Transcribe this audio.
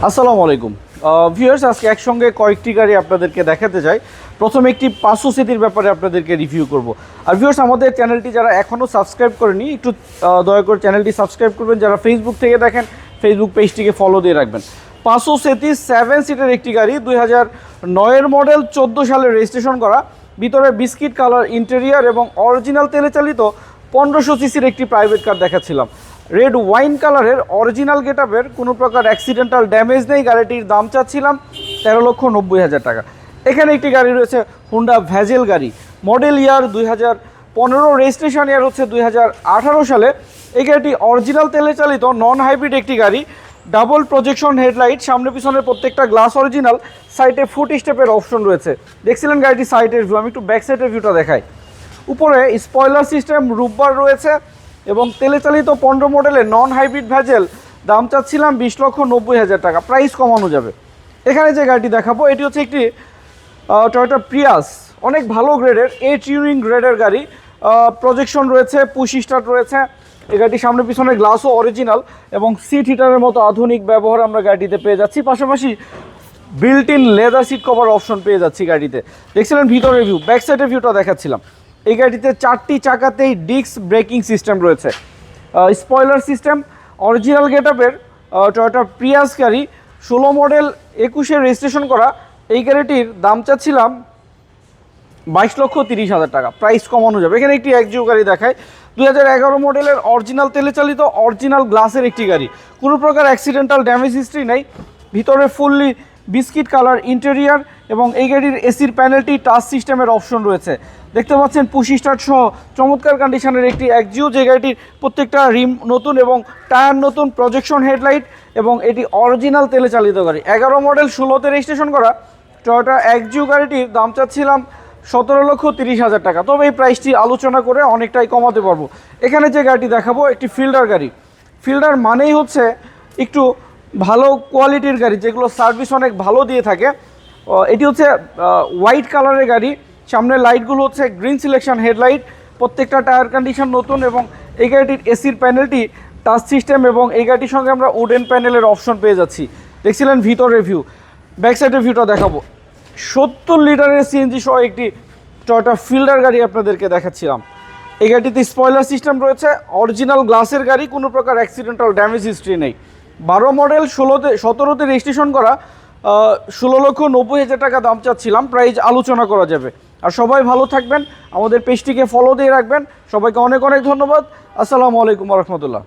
আসসালামু আলাইকুম। ভিউয়ার্স আজকে একসঙ্গে কয়েকটি গাড়ি আপনাদেরকে দেখাতে চাই। প্রথমে একটি পাঁচশো স্মৃতির ব্যাপারে আপনাদেরকে রিভিউ করব। আর ভিউয়ার্স আমাদের চ্যানেলটি যারা এখনও সাবস্ক্রাইব করেনি, একটু দয়া করে চ্যানেলটি সাবস্ক্রাইব করবেন। যারা ফেসবুক থেকে দেখেন ফেসবুক পেজটিকে ফলো দিয়ে রাখবেন। পাঁচশো সেতি সেভেন সিটের একটি গাড়ি, দুই হাজার নয়ের মডেল চোদ্দ সালে রেজিস্ট্রেশন করা। ভিতরে বিস্কিট কালার ইন্টেরিয়ার এবং অরিজিনাল তেলে চালিত। পনেরোশো সিসির একটি প্রাইভেট কার দেখাচ্ছিলাম। রেড ওয়াইন কালারের অরিজিনাল গেটআপের কোনো প্রকার অ্যাক্সিডেন্টাল ড্যামেজ নেই, গাড়িটির দাম চাচ্ছিলাম তেরো লক্ষ নব্বই হাজার টাকা। এখানে একটি গাড়ি রয়েছে হুন্ডা ভ্যাজেল গাড়ি। মডেল ইয়ার দুই হাজার পনেরো, রেজিস্ট্রেশন ইয়ার হচ্ছে দুই হাজার আঠারো সালে। এই গাড়িটি অরিজিনাল তেলে চালিত নন হাইব্রিড একটি গাড়ি। ডাবল প্রজেকশন হেডলাইট, সামনে পিছনের প্রত্যেকটা গ্লাস অরিজিনাল সাইডে ফুট স্টেপের অপশন রয়েছে। দেখছিলেন গাড়িটি সাইডের ভিউ আমি একটু ব্যাক সাইডের ভিউটা দেখাই। উপরে স্পয়লার সিস্টেম রূপবার রয়েছে। এবং তেলে চালিত পনেরো মডেলের নন হাইব্রিড ভ্যাজেল দাম চাচ্ছিলাম বিশ লক্ষ নব্বই হাজার টাকা। প্রাইস কমানো যাবে। এখানে যে গাড়িটি দেখাবো, এটি হচ্ছে একটি টয়োটা প্রিয়াস অনেক ভালো গ্রেডের এ টিউরিং গ্রেডের গাড়ি। প্রজেকশন রয়েছে পুশ স্টার্ট রয়েছে। এই গাড়িটির সামনে পিছনে গ্লাসও অরিজিনাল এবং সিট হিটারের মতো আধুনিক ব্যবহার আমরা গাড়িটিতে পেয়ে যাচ্ছি। পাশাপাশি built in leather seat cover option পেয়ে যাচ্ছি গাড়িতে। দেখছিলেন ভিতরের ভিউ ব্যাক সাইডের ভিউটা দেখাচ্ছিলাম। এই গাড়িতে চারটি চাকাতেই ডিস্ক ব্রেকিং সিস্টেম রয়েছে। স্পয়লার সিস্টেম, অরিজিনাল গেটআপের টয়োটা প্রিয়াস গাড়ি, ষোলো মডেল, একুশে রেজিস্ট্রেশন করা। এই গাড়িটির দাম চাচ্ছিলাম বাইশ লক্ষ তিরিশ হাজার টাকা। প্রাইস কমানো যাবে। এখানে একটি একজিও গাড়ি দেখায়। দু হাজার এগারো মডেলের অরিজিনাল তেলে চালিত অরিজিনাল গ্লাসের একটি গাড়ি। কোনো প্রকার অ্যাক্সিডেন্টাল ড্যামেজ হিস্ট্রি নেই। ভিতরে ফুললি বিস্কিট কালার, ইন্টেরিয়ার এবং এই গাড়ির এসির প্যানেলটি টাচ সিস্টেমের অপশন রয়েছে। দেখতে পাচ্ছেন পুশি স্টার্ট সহ চমৎকার কন্ডিশনের একটি একজিও যে গাড়িটির প্রত্যেকটা রিম নতুন এবং টায়ার নতুন প্রজেকশন হেডলাইট এবং এটি অরিজিনাল তেলে চালিত গাড়ি। এগারো মডেল ষোলোতে রেজিস্ট্রেশন করা। টয়োটা একজিও গাড়িটির দাম চাচ্ছিলাম সতেরো লক্ষ তিরিশ হাজার টাকা। তবে এই প্রাইসটি আলোচনা করে অনেকটাই কমাতে পারব। এখানে যে গাড়িটি দেখাবো, একটি ফিল্ডার গাড়ি। ফিল্ডার মানেই হচ্ছে একটু ভালো কোয়ালিটির গাড়ি, যেগুলো সার্ভিস অনেক ভালো দিয়ে থাকে। এটি হচ্ছে হোয়াইট কালারের গাড়ি। সামনের লাইটগুলো হচ্ছে গ্রিন সিলেকশন হেডলাইট প্রত্যেকটা টায়ার কন্ডিশন নতুন এবং এই গাড়িটির এসির প্যানেলটি টাচ সিস্টেম এবং এই গাড়িটির সঙ্গে আমরা উডেন প্যানেলের অপশন পেয়ে যাচ্ছি। দেখছিলেন ভিতর ভিউ ব্যাক সাইডের ভিউটা দেখাবো। সত্তর লিটারের সিএনজি সহ একটি টয়োটা ফিল্ডার গাড়ি আপনাদেরকে দেখাচ্ছিলাম। এই গাড়িটিতে স্পয়লার সিস্টেম রয়েছে। অরিজিনাল গ্লাসের গাড়ি, কোনো প্রকার অ্যাক্সিডেন্টাল ড্যামেজ হিস্ট্রি নেই। বারো মডেল ষোলোতে, সতেরোতে রেজিস্ট্রেশন করা ষোলো লক্ষ নব্বই হাজার টাকা দাম চাচ্ছিলাম। প্রাইজ আলোচনা করা যাবে। আর সবাই ভালো থাকবেন, আমাদের পেজটিকে ফলো দিয়ে রাখবেন। সবাইকে অনেক অনেক ধন্যবাদ। আসসালামু আলাইকুম রহমতুল্লাহ।